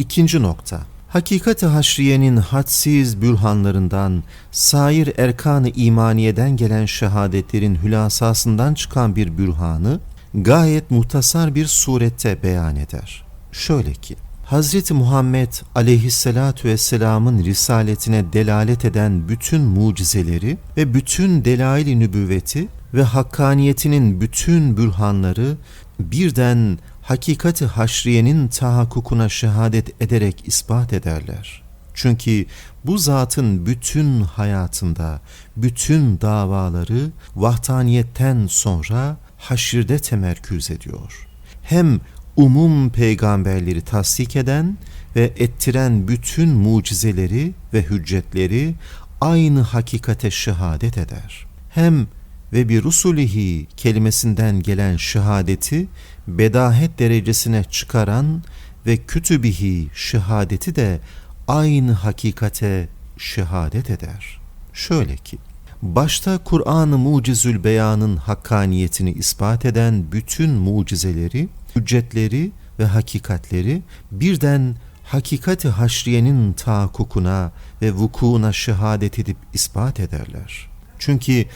İkinci nokta. Hakikati haşriyenin hadsiz bürhanlarından, sair erkan-ı imaniyeden gelen şehadetlerin hülasasından çıkan bir bürhanı, gayet muhtasar bir surette beyan eder. Şöyle ki, Hazreti Muhammed aleyhissalatu vesselamın risaletine delalet eden bütün mucizeleri ve bütün delail-i nübüvveti ve hakkaniyetinin bütün bürhanları birden hakikati haşriyenin tahakkukuna şehadet ederek ispat ederler. Çünkü bu zatın bütün hayatında, bütün davaları vahtaniyetten sonra haşirde temerküz ediyor. Hem umum peygamberleri tasdik eden ve ettiren bütün mucizeleri ve hüccetleri aynı hakikate şehadet eder. Hem ve bir rusulihi kelimesinden gelen şehadeti bedahet derecesine çıkaran ve kütübihi şehadeti de aynı hakikate şehadet eder. Şöyle ki, başta Kur'an-ı Mucizül Beyan'ın hakkaniyetini ispat eden bütün mucizeleri, hüccetleri ve hakikatleri birden hakikati haşriyenin tahakkukuna ve vukuuna şehadet edip ispat ederler. Çünkü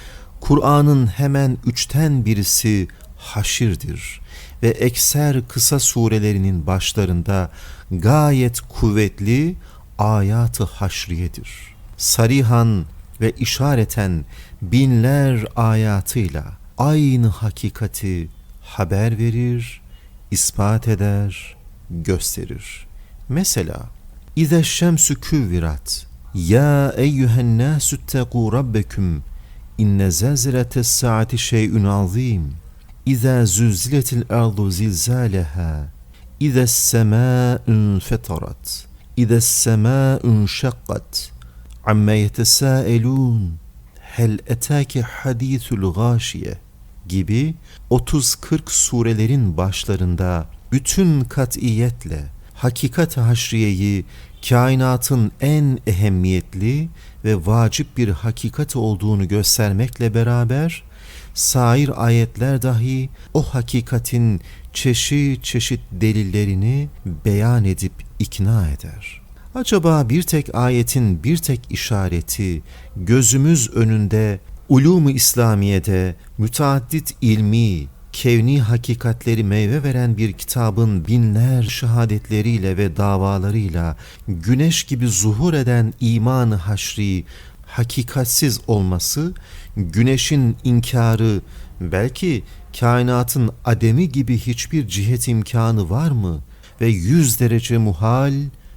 Kur'an'ın hemen üçten birisi haşirdir ve ekser kısa surelerinin başlarında gayet kuvvetli ayatı haşriyedir. Sarihan ve işareten binler ayatıyla aynı hakikati haber verir, ispat eder, gösterir. Mesela İze şemsü küvvirat Ya eyyühen nâsü ttegû rabbeküm İnne zelzeletes saati şey'ün azim İza zülziletil ardu zilzaleha İza semâ'ün fetarat. İza semâ'ün şakkat. Amma yetesâelûn. Hel etâke hadîthul gâşiye. Gibi 30-40 surelerin başlarında bütün katiyetle hakikat haşriyeyi kainatın en ehemmiyetli ve vacip bir hakikat olduğunu göstermekle beraber sair ayetler dahi o hakikatin çeşit çeşit delillerini beyan edip ikna eder. Acaba bir tek ayetin bir tek işareti gözümüz önünde ulûmu İslamiye'de müteaddit ilmi, kevni hakikatleri meyve veren bir kitabın binler şehadetleriyle ve davalarıyla güneş gibi zuhur eden imanı haşri hakikatsiz olması, güneşin inkarı belki kainatın ademi gibi hiçbir cihet imkanı var mı ve yüz derece muhal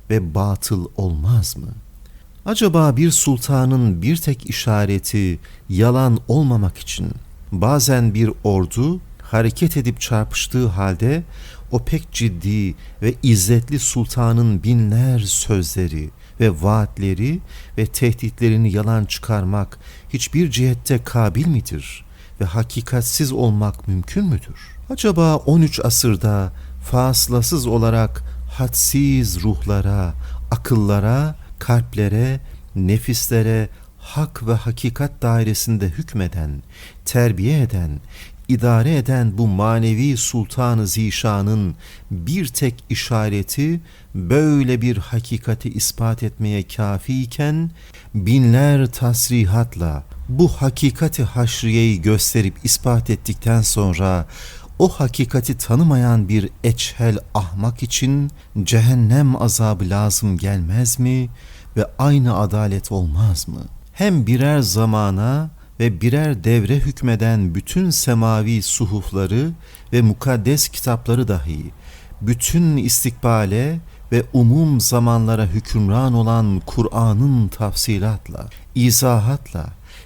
ve batıl olmaz mı? Acaba bir sultanın bir tek işareti yalan olmamak için bazen bir ordu hareket edip çarpıştığı halde o pek ciddi ve izzetli sultanın binler sözleri ve vaatleri ve tehditlerini yalan çıkarmak hiçbir cihette kabil midir ve hakikatsiz olmak mümkün müdür? Acaba 13 asırda fasılasız olarak hadsiz ruhlara, akıllara, kalplere, nefislere hak ve hakikat dairesinde hükmeden, terbiye eden, idare eden bu manevi sultanı zişanın bir tek işareti böyle bir hakikati ispat etmeye kafiyken binler tasrihatla bu hakikati haşriyeyi gösterip ispat ettikten sonra o hakikati tanımayan bir eçhel ahmak için cehennem azabı lazım gelmez mi ve aynı adalet olmaz mı? Hem birer zamana ve birer devre hükmeden bütün semavi suhufları ve mukaddes kitapları dahi bütün istikbale ve umum zamanlara hükümran olan Kur'an'ın tafsilatla, izahatla,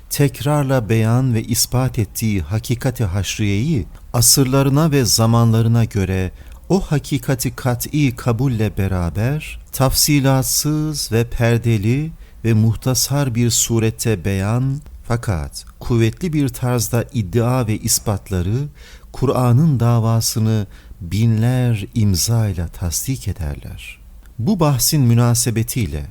tekrarla beyan ve ispat ettiği hakikati haşriyeyi asırlarına ve zamanlarına göre o hakikati kat'i kabulle beraber tafsilatsız ve perdeli ve muhtasar bir surette beyan fakat kuvvetli bir tarzda iddia ve ispatları Kur'an'ın davasını binler imza ile tasdik ederler. Bu bahsin münasebetiyle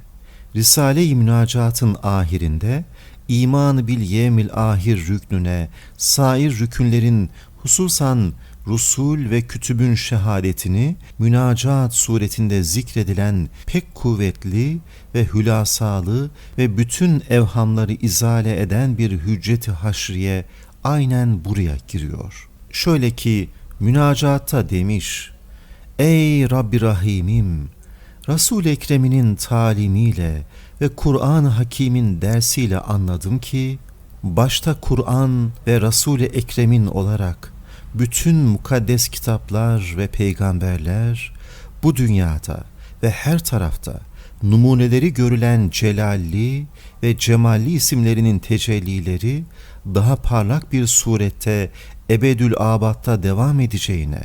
Risale-i Münacat'ın ahirinde iman bil yemil ahir rüknüne sair rükünlerin hususan Rusul ve kütübün şehadetini münacat suretinde zikredilen pek kuvvetli ve hülasalı ve bütün evhamları izale eden bir hücceti haşriye aynen buraya giriyor. Şöyle ki münacatta demiş, Ey Rabbi Rahimim! Resul Ekrem'inin talimiyle ve Kur'an-ı Hakim'in dersiyle anladım ki başta Kur'an ve Resul-i Ekrem'in olarak bütün mukaddes kitaplar ve peygamberler bu dünyada ve her tarafta numuneleri görülen celalli ve cemalli isimlerinin tecellileri daha parlak bir surette ebedül abatta devam edeceğine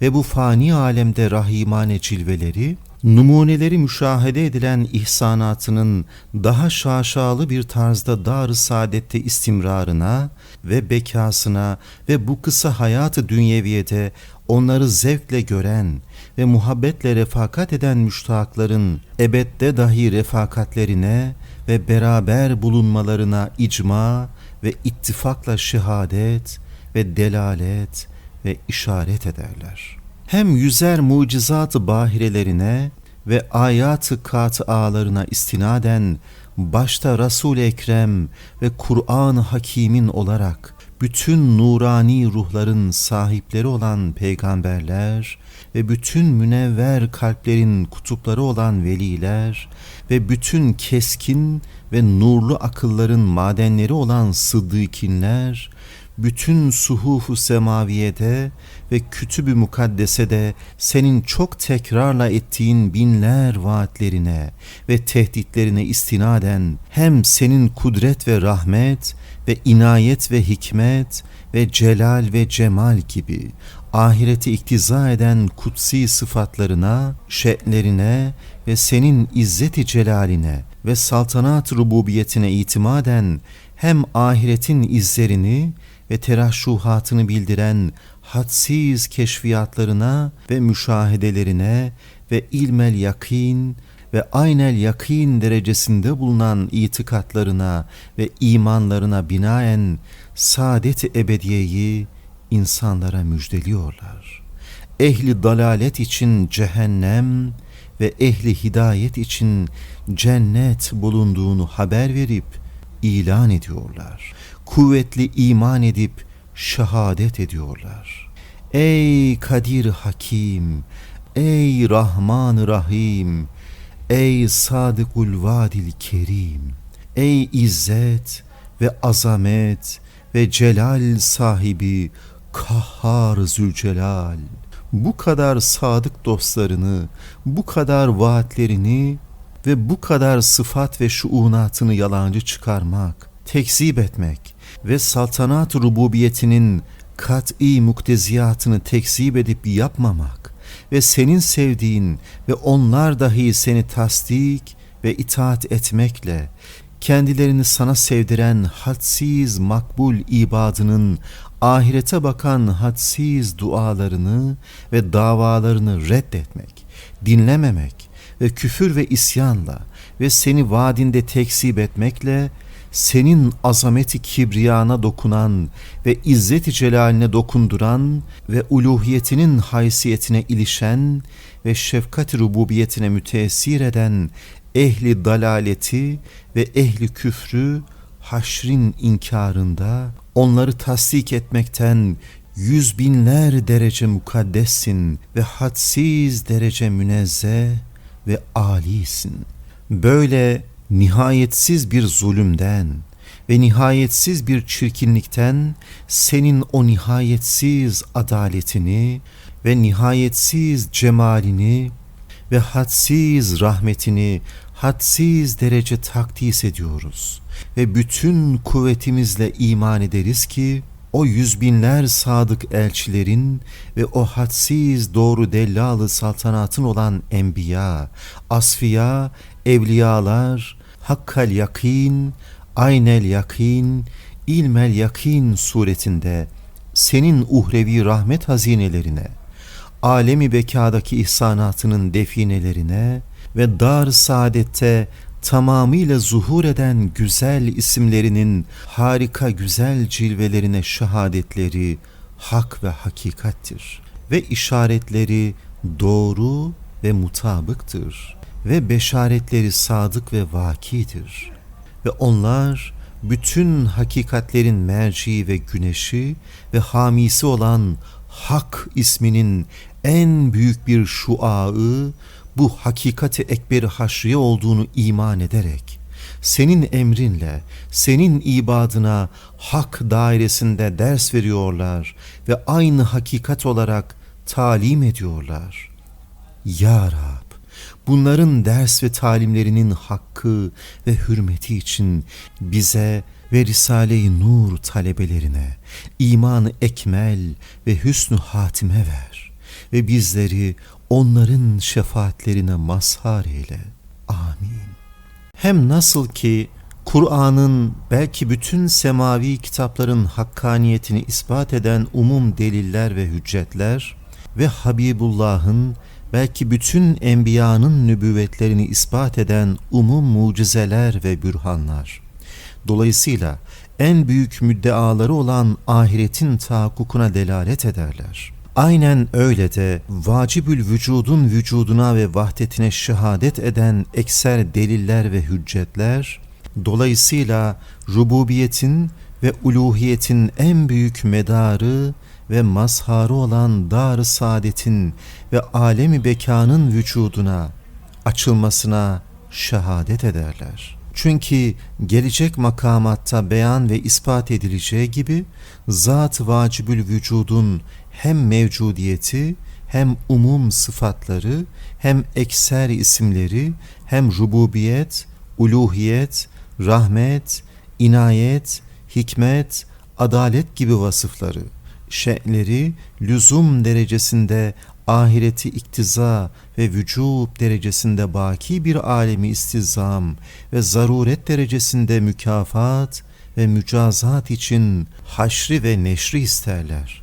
ve bu fani alemde rahimane cilveleri numuneleri müşahede edilen ihsanatının daha şaşalı bir tarzda dar saadette istimrarına ve bekasına ve bu kısa hayatı dünyeviyede onları zevkle gören ve muhabbetle refakat eden müştakların ebedde dahi refakatlerine ve beraber bulunmalarına icma ve ittifakla şehadet ve delalet ve işaret ederler. Hem yüzer mucizat-ı bahirelerine ve ayat-ı kat'alarına istinaden başta Resul-i Ekrem ve Kur'an-ı Hakim'in olarak bütün nurani ruhların sahipleri olan peygamberler ve bütün münevver kalplerin kutupları olan veliler ve bütün keskin ve nurlu akılların madenleri olan sıddıkinler bütün suhufu semaviyede ve kütübü mukaddesede senin çok tekrarla ettiğin binler vaatlerine ve tehditlerine istinaden hem senin kudret ve rahmet ve inayet ve hikmet ve celal ve cemal gibi ahireti iktiza eden kutsi sıfatlarına, şe'lerine ve senin izzeti celaline ve saltanat rububiyetine itimaden hem ahiretin izlerini ve teraşşuhatını bildiren hadsiz keşfiyatlarına ve müşahedelerine ve ilmel yakin ve aynel yakin derecesinde bulunan itikatlarına ve imanlarına binaen saadet-i ebediyeyi insanlara müjdeliyorlar. Ehli dalalet için cehennem ve ehli hidayet için cennet bulunduğunu haber verip ilan ediyorlar. Kuvvetli iman edip şehadet ediyorlar. Ey Kadir Hakim, ey Rahman Rahim, ey Sadıkul Vadil Kerim, ey İzzet ve azamet ve celal sahibi Kahhar Zülcelal, bu kadar sadık dostlarını, bu kadar vaatlerini ve bu kadar sıfat ve şuunatını yalancı çıkarmak, tekzip etmek ve saltanat rububiyetinin kat'i mukteziyatını tekzip edip yapmamak ve senin sevdiğin ve onlar dahi seni tasdik ve itaat etmekle kendilerini sana sevdiren hadsiz makbul ibadının ahirete bakan hadsiz dualarını ve davalarını reddetmek, dinlememek ve küfür ve isyanla ve seni vaadinde tekzip etmekle senin azameti kibriyana dokunan ve izzeti celaline dokunduran ve uluhiyetinin haysiyetine ilişen ve şefkat rububiyetine müteessir eden ehli dalaleti ve ehli küfrü haşrin inkarında onları tasdik etmekten yüz binler derece mukaddessin ve hadsiz derece münezzeh ve alisin. Böyle nihayetsiz bir zulümden ve nihayetsiz bir çirkinlikten senin o nihayetsiz adaletini ve nihayetsiz cemalini ve hadsiz rahmetini hadsiz derece takdis ediyoruz. Ve bütün kuvvetimizle iman ederiz ki o yüz binler sadık elçilerin ve o hadsiz doğru dellalı saltanatın olan enbiya, asfiya, evliyalar, hakkal yakin, aynel yakin, ilmel yakin suretinde senin uhrevi rahmet hazinelerine, alemi bekadaki ihsanatının definelerine ve dar saadette tamamıyla zuhur eden güzel isimlerinin harika güzel cilvelerine şehadetleri hak ve hakikattir ve işaretleri doğru ve mutabıktır ve beşaretleri sadık ve vakidir ve onlar bütün hakikatlerin merci ve güneşi ve hamisi olan Hak isminin en büyük bir şuağı bu hakikati ekberi haşriye olduğunu iman ederek senin emrinle, senin ibadına hak dairesinde ders veriyorlar ve aynı hakikat olarak talim ediyorlar. Ya Rab, bunların ders ve talimlerinin hakkı ve hürmeti için bize ve Risale-i Nur talebelerine imanı ekmel ve hüsnü hatime ver ve bizleri onların şefaatlerine mazhar eyle. Amin. Hem nasıl ki Kur'an'ın belki bütün semavi kitapların hakkaniyetini ispat eden umum deliller ve hüccetler ve Habibullah'ın belki bütün enbiyanın nübüvvetlerini ispat eden umum mucizeler ve bürhanlar. Dolayısıyla en büyük müddeaları olan ahiretin tahakkukuna delalet ederler. Aynen öyle de vacibül vücudun vücuduna ve vahdetine şehadet eden ekser deliller ve hüccetler, dolayısıyla rububiyetin ve uluhiyetin en büyük medarı ve mazharı olan dar saadetin ve alemi bekanın vücuduna, açılmasına şehadet ederler. Çünkü gelecek makamatta beyan ve ispat edileceği gibi zat vacibül vücudun hem mevcudiyeti hem umum sıfatları hem ekser isimleri hem rububiyet, uluhiyet, rahmet, inayet, hikmet, adalet gibi vasıfları, şe'leri lüzum derecesinde ahireti iktiza ve vücub derecesinde baki bir alemi istizam ve zaruret derecesinde mükafat ve mücazat için haşri ve neşri isterler.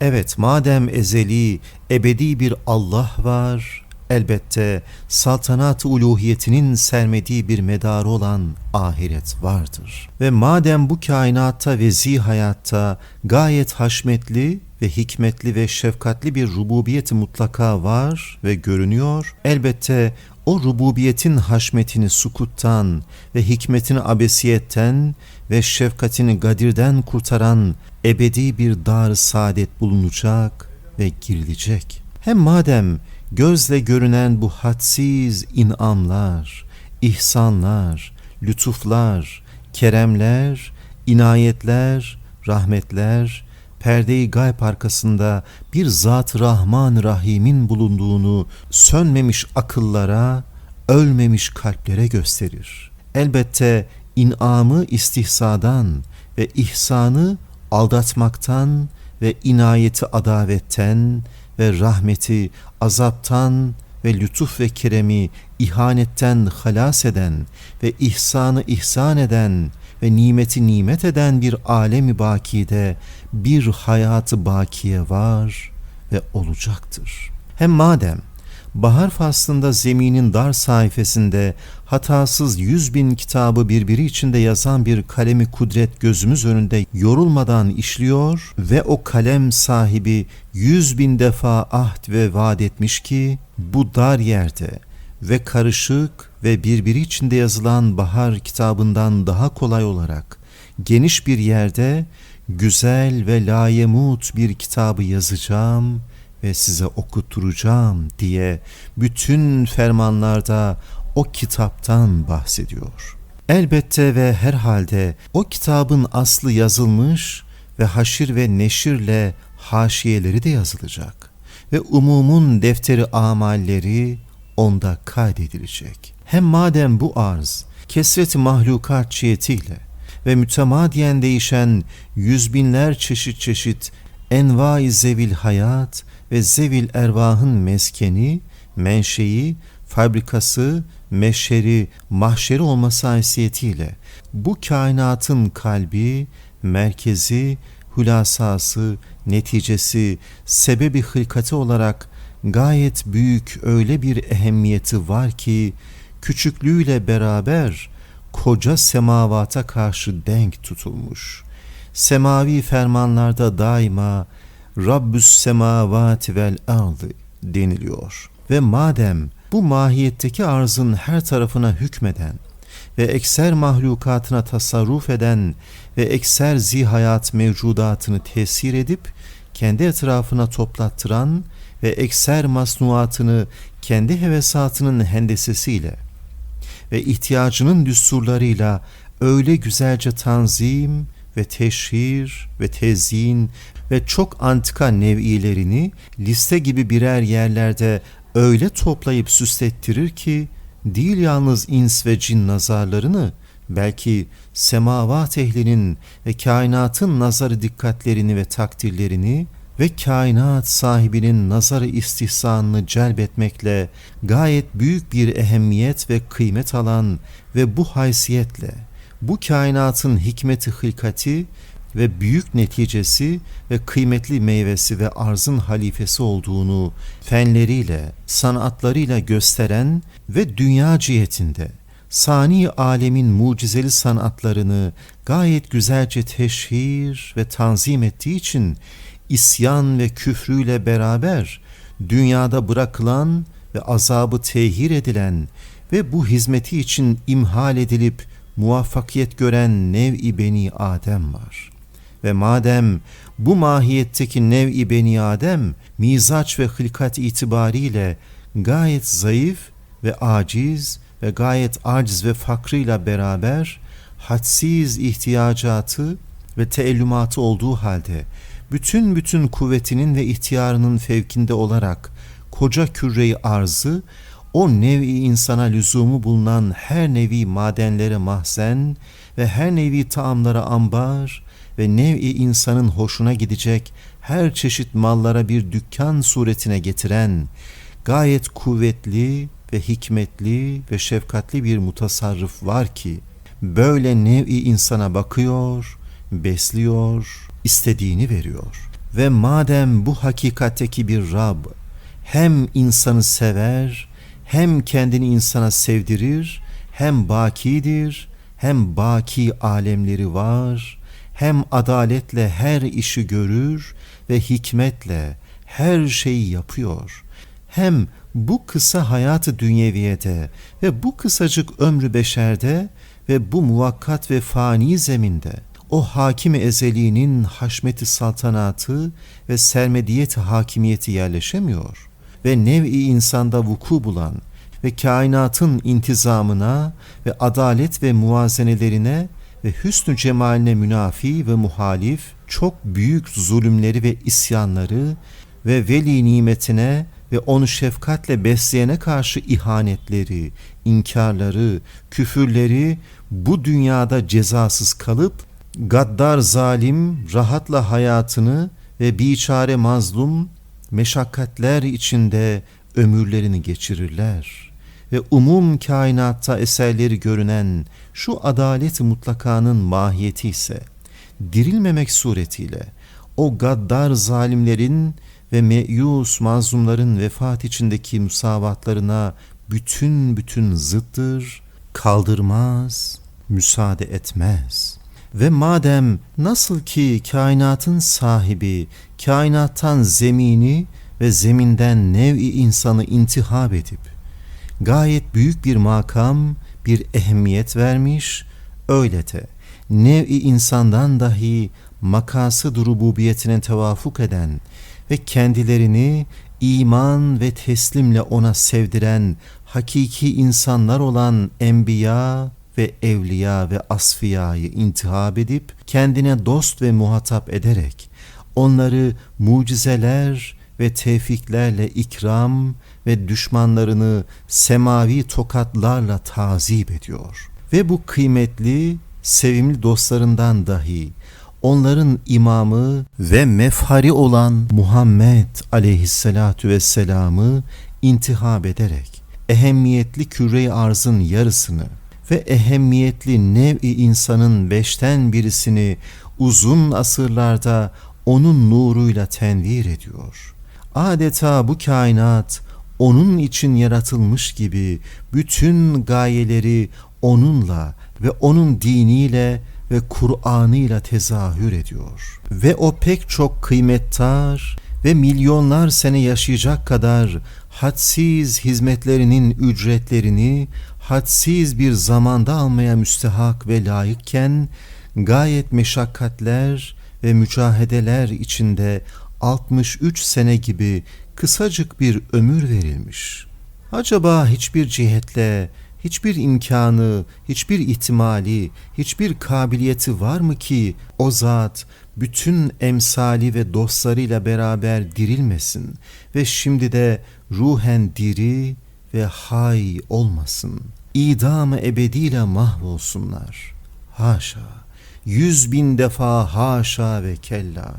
Evet madem ezeli, ebedi bir Allah var, elbette saltanat uluhiyetinin sermediği bir medarı olan ahiret vardır. Ve madem bu kainatta ve zihayatta gayet haşmetli ve hikmetli ve şefkatli bir rububiyet mutlaka var ve görünüyor, elbette o rububiyetin haşmetini sukuttan ve hikmetini abesiyetten ve şefkatini gadirden kurtaran ebedi bir dar saadet bulunacak ve girilecek. Hem madem gözle görünen bu hadsiz inamlar, ihsanlar, lütuflar, keremler, inayetler, rahmetler, perdeyi gayb arkasında bir Zat Rahman Rahim'in bulunduğunu sönmemiş akıllara, ölmemiş kalplere gösterir. Elbette inamı istihsadan ve ihsanı aldatmaktan ve inayeti adavetten ve rahmeti azaptan ve lütuf ve keremi ihanetten halas eden ve ihsanı ihsan eden ve nimeti nimet eden bir alemi bakide bir hayatı bakiye var ve olacaktır. Hem madem bahar faslında zeminin dar sayfasında hatasız yüz bin kitabı birbiri içinde yazan bir kalemi kudret gözümüz önünde yorulmadan işliyor ve o kalem sahibi yüz bin defa ahd ve vaat etmiş ki bu dar yerde ve karışık ve birbiri içinde yazılan bahar kitabından daha kolay olarak geniş bir yerde güzel ve layemut bir kitabı yazacağım ve size okutturacağım diye bütün fermanlarda o kitaptan bahsediyor. Elbette ve herhalde o kitabın aslı yazılmış ve haşir ve neşirle haşiyeleri de yazılacak ve umumun defteri amalleri onda kaydedilecek. Hem madem bu arz kesreti mahlukat cihetiyle ve mütemadiyen değişen yüz binler çeşit çeşit envai zevil hayat ve zevil ervahın meskeni, menşei, fabrikası, meşeri, mahşeri olması haysiyetiyle bu kainatın kalbi, merkezi, hülasası, neticesi, sebebi hılkati olarak gayet büyük öyle bir ehemmiyeti var ki küçüklüğüyle beraber koca semavata karşı denk tutulmuş. Semavi fermanlarda daima Rabbüs semavati vel ardı deniliyor. Ve madem bu mahiyetteki arzın her tarafına hükmeden ve ekser mahlukatına tasarruf eden ve ekser zihayat mevcudatını tesir edip kendi etrafına toplattıran ve ekser masnuatını kendi hevesatının hendesesiyle ve ihtiyacının düsturlarıyla öyle güzelce tanzim ve teşhir ve tezyin ve çok antika nev'ilerini liste gibi birer yerlerde öyle toplayıp süslettirir ki değil yalnız ins ve cin nazarlarını belki semavat ehlinin ve kainatın nazarı dikkatlerini ve takdirlerini ve kainat sahibinin nazarı istihsanını celbetmekle gayet büyük bir ehemmiyet ve kıymet alan ve bu haysiyetle bu kainatın hikmeti hılkati ve büyük neticesi ve kıymetli meyvesi ve arzın halifesi olduğunu fenleriyle, sanatlarıyla gösteren ve dünya cihetinde sani alemin mucizeli sanatlarını gayet güzelce teşhir ve tanzim ettiği için isyan ve küfrüyle beraber dünyada bırakılan ve azabı tehir edilen ve bu hizmeti için imhal edilip muvaffakiyet gören nev-i beni Adem var. Ve madem bu mahiyetteki nev-i beni Adem mizaç ve hılkat itibariyle gayet zayıf ve aciz ve gayet aciz ve fakrıyla beraber hadsiz ihtiyacatı ve teellümatı olduğu halde bütün bütün kuvvetinin ve ihtiyarının fevkinde olarak koca küreyi arzı o nevi insana lüzumu bulunan her nevi madenlere mahzen ve her nevi taamlara ambar ve nevi insanın hoşuna gidecek her çeşit mallara bir dükkan suretine getiren gayet kuvvetli ve hikmetli ve şefkatli bir mutasarrıf var ki böyle nevi insana bakıyor, besliyor, istediğini veriyor. Ve madem bu hakikatteki bir Rab hem insanı sever, hem kendini insana sevdirir, hem bakidir, hem baki alemleri var, hem adaletle her işi görür ve hikmetle her şeyi yapıyor. Hem bu kısa hayatı dünyeviyede ve bu kısacık ömrü beşerde ve bu muvakkat ve fani zeminde o hakimi ezeliğinin haşmeti saltanatı ve sermediyeti hakimiyeti yerleşemiyor ve nev'i insanda vuku bulan ve kainatın intizamına ve adalet ve muvazenelerine ve hüsnü cemaline münafi ve muhalif çok büyük zulümleri ve isyanları ve veli nimetine ve onu şefkatle besleyene karşı ihanetleri, inkarları, küfürleri bu dünyada cezasız kalıp gaddar zalim rahatla hayatını ve biçare mazlum meşakkatler içinde ömürlerini geçirirler ve umum kainatta eserleri görünen şu adalet mutlakanın mahiyeti ise dirilmemek suretiyle o gaddar zalimlerin ve meyus mazlumların vefat içindeki musavatlarına bütün bütün zıttır, kaldırmaz, müsaade etmez. Ve madem nasıl ki kainatın sahibi, kainattan zemini ve zeminden nev'i insanı intihab edip, gayet büyük bir makam, bir ehemmiyet vermiş, öyle de nev'i insandan dahi makası rububiyetine tevafuk eden ve kendilerini iman ve teslimle ona sevdiren hakiki insanlar olan enbiya ve evliya ve asfiyayı intihab edip kendine dost ve muhatap ederek onları mucizeler ve tevfiklerle ikram ve düşmanlarını semavi tokatlarla tazip ediyor. Ve bu kıymetli, sevimli dostlarından dahi onların imamı ve mefhari olan Muhammed aleyhissalatu vesselam'ı intihab ederek ehemmiyetli küre arzın yarısını ve ehemmiyetli nev-i insanın beşten birisini uzun asırlarda onun nuruyla tenvir ediyor. Adeta bu kainat onun için yaratılmış gibi bütün gayeleri onunla ve onun diniyle ve Kur'an'ıyla tezahür ediyor. Ve o pek çok kıymettar ve milyonlar sene yaşayacak kadar hadsiz hizmetlerinin ücretlerini hadsiz bir zamanda almaya müstehak ve layıkken gayet meşakkatler ve mücahedeler içinde 63 sene gibi kısacık bir ömür verilmiş. Acaba hiçbir cihetle, hiçbir imkanı, hiçbir ihtimali, hiçbir kabiliyeti var mı ki o zat bütün emsali ve dostlarıyla beraber dirilmesin ve şimdi de ruhen diri ve hay olmasın. İdam-ı ebediyle mahvolsunlar. Haşa, yüz bin defa haşa ve kella.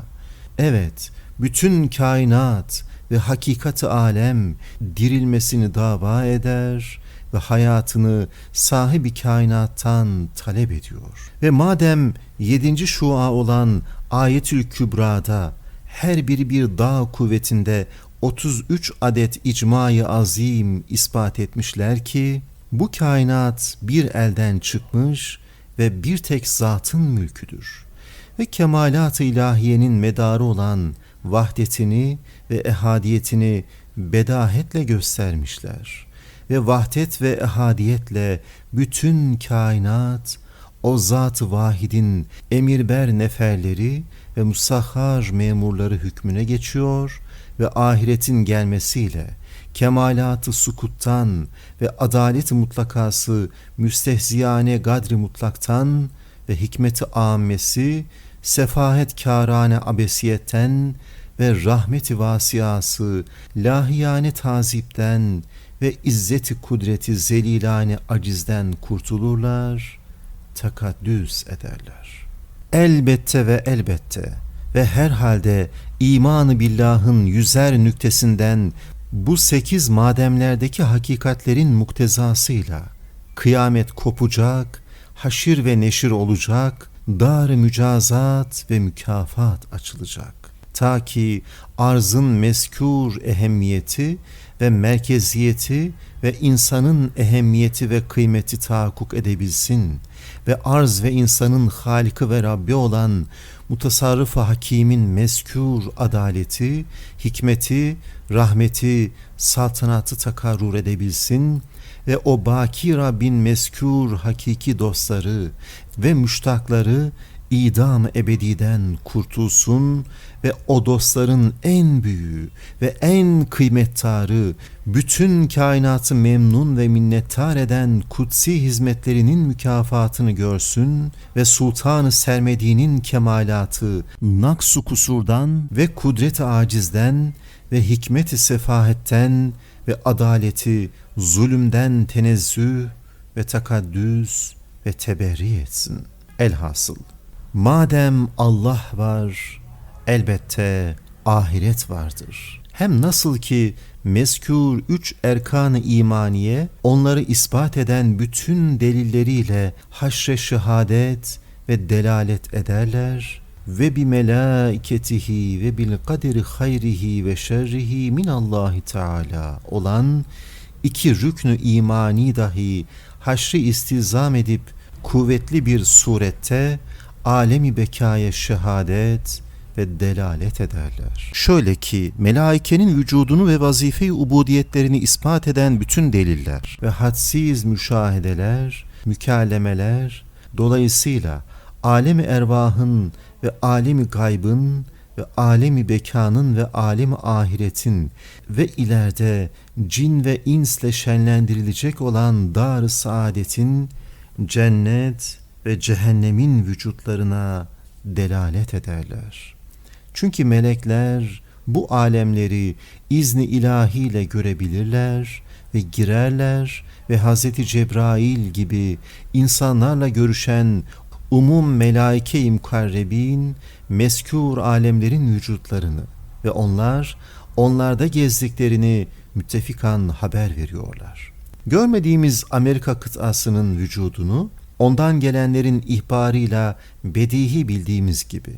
Evet, bütün kainat ve hakikati alem dirilmesini dava eder ve hayatını sahibi kainattan talep ediyor. Ve madem yedinci şua olan Ayetül Kübra'da her biri bir dağ kuvvetinde 33 adet icmayı azim ispat etmişler ki bu kainat bir elden çıkmış ve bir tek zatın mülküdür. Ve kemalat-ı ilahiyenin medarı olan vahdetini ve ehadiyetini bedahetle göstermişler. Ve vahdet ve ehadiyetle bütün kainat o zat-ı vahidin emirber neferleri ve musahhar memurları hükmüne geçiyor ve ahiretin gelmesiyle kemalatı sukuttan ve adalet mutlakası müstehziyane gadri mutlaktan ve hikmeti ammesi sefahet kârane abesiyetten ve rahmeti vasiyası lahiyane tazipten ve izzeti kudreti zelilane acizden kurtulurlar, takaddüs ederler. Elbette ve elbette ve herhalde imanı billahın yüzer nüktesinden bu sekiz mademlerdeki hakikatlerin muktezasıyla kıyamet kopacak, haşir ve neşir olacak, dar mücazat ve mükafat açılacak. Ta ki arzın meskûr ehemmiyeti ve merkeziyeti ve insanın ehemmiyeti ve kıymeti tahakkuk edebilsin ve arz ve insanın Halikı ve Rabbi olan mutasarrıf hakimin meskûr adaleti, hikmeti, rahmeti, saltanatı takarrur edebilsin ve o baki Rabbin meskûr hakiki dostları ve müştakları idam ebediden kurtulsun ve o dostların en büyüğü ve en kıymettarı, bütün kainatı memnun ve minnettar eden kutsi hizmetlerinin mükafatını görsün ve sultanı sermediğinin kemalatı naksu kusurdan ve kudret acizden ve hikmeti sefahetten ve adaleti zulümden tenezzüh ve takaddüs ve teberri etsin. Elhasıl madem Allah var elbette ahiret vardır. Hem nasıl ki mezkûr üç erkan-ı imaniye onları ispat eden bütün delilleriyle haşre şehadet ve delalet ederler ve bi melaiketihi ve bil kaderi hayrihi ve şerrihi min Allahi Teala olan iki rüknü imani dahi haşri istizam edip kuvvetli bir surette alemi bekaya şehadet ve delalet ederler. Şöyle ki melaikenin vücudunu ve vazife-i ubudiyetlerini ispat eden bütün deliller ve hadsiz müşahedeler, mükallemeler dolayısıyla alemi ervahın ve alemi gaybın ve alemi bekanın ve alemi ahiretin ve ileride cin ve insle şenlendirilecek olan dar saadetin cennet ve cehennemin vücutlarına delalet ederler. Çünkü melekler bu alemleri izni ilahiyle görebilirler ve girerler ve Hz. Cebrail gibi insanlarla görüşen umum melaike-i mukarrebin meskûr alemlerin vücutlarını ve onlar onlarda gezdiklerini müttefikan haber veriyorlar. Görmediğimiz Amerika kıtasının vücudunu ondan gelenlerin ihbarıyla bedihi bildiğimiz gibi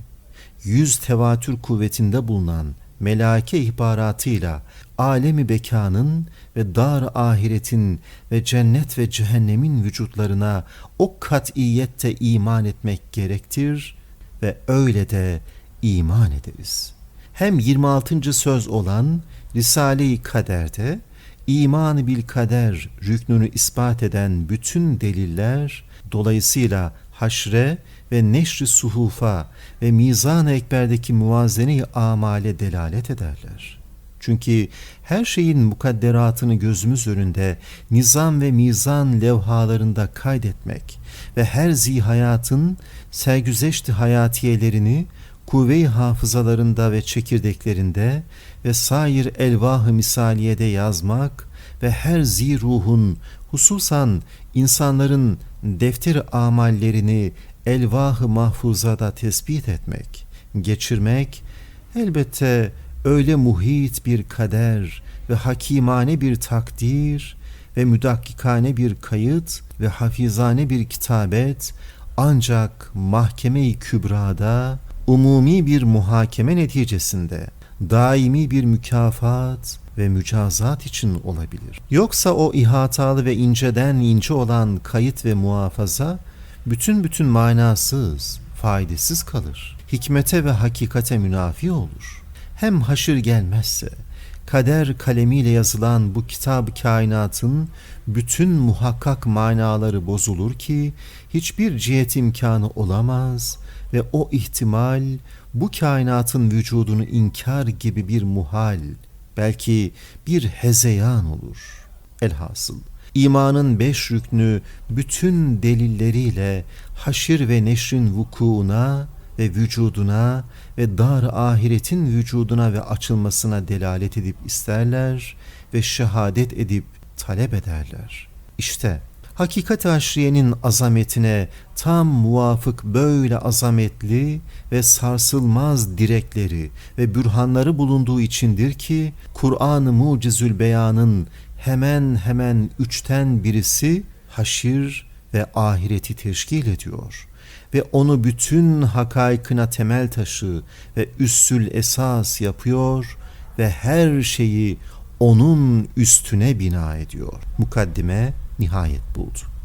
yüz tevatür kuvvetinde bulunan melake ihbaratıyla alemi bekanın ve dar ahiretin ve cennet ve cehennemin vücutlarına o kat'iyette iman etmek gerektir ve öyle de iman ederiz. Hem 26. söz olan Risale-i Kader'de iman bil kader rüknünü ispat eden bütün deliller dolayısıyla haşre ve neşri suhufa ve mizan-ı ekberdeki muvazene-i amale delalet ederler. Çünkü her şeyin mukadderatını gözümüz önünde nizam ve mizan levhalarında kaydetmek ve her zihayatın sergüzeşti hayatiyelerini kuvve-i hafızalarında ve çekirdeklerinde ve sair elvah-ı misaliyede yazmak ve her zi ruhun hususan insanların defter amallerini elvah-ı mahfuzada tespit etmek, geçirmek elbette öyle muhit bir kader ve hakimane bir takdir ve müdakkikane bir kayıt ve hafizane bir kitabet ancak mahkeme-i kübrada umumi bir muhakeme neticesinde daimi bir mükafat ve mücazat için olabilir. Yoksa o ihatalı ve inceden ince olan kayıt ve muhafaza bütün bütün manasız, faydasız kalır. Hikmete ve hakikate münafi olur. Hem haşır gelmezse, kader kalemiyle yazılan bu kitab-ı kainatın bütün muhakkak manaları bozulur ki hiçbir cihet imkanı olamaz ve o ihtimal bu kainatın vücudunu inkar gibi bir muhal, belki bir hezeyan olur. Elhasıl imanın beş rüknü bütün delilleriyle haşir ve neşrin vukuuna ve vücuduna ve dar ahiretin vücuduna ve açılmasına delalet edip isterler ve şehadet edip talep ederler. İşte hakikat aşriyenin azametine tam muvafık böyle azametli ve sarsılmaz direkleri ve bürhanları bulunduğu içindir ki Kur'an-ı Mucizül Beyan'ın hemen hemen üçten birisi haşir ve ahireti teşkil ediyor ve onu bütün hakaykına temel taşı ve üssül esas yapıyor ve her şeyi onun üstüne bina ediyor. Mukaddime nihayet buldu.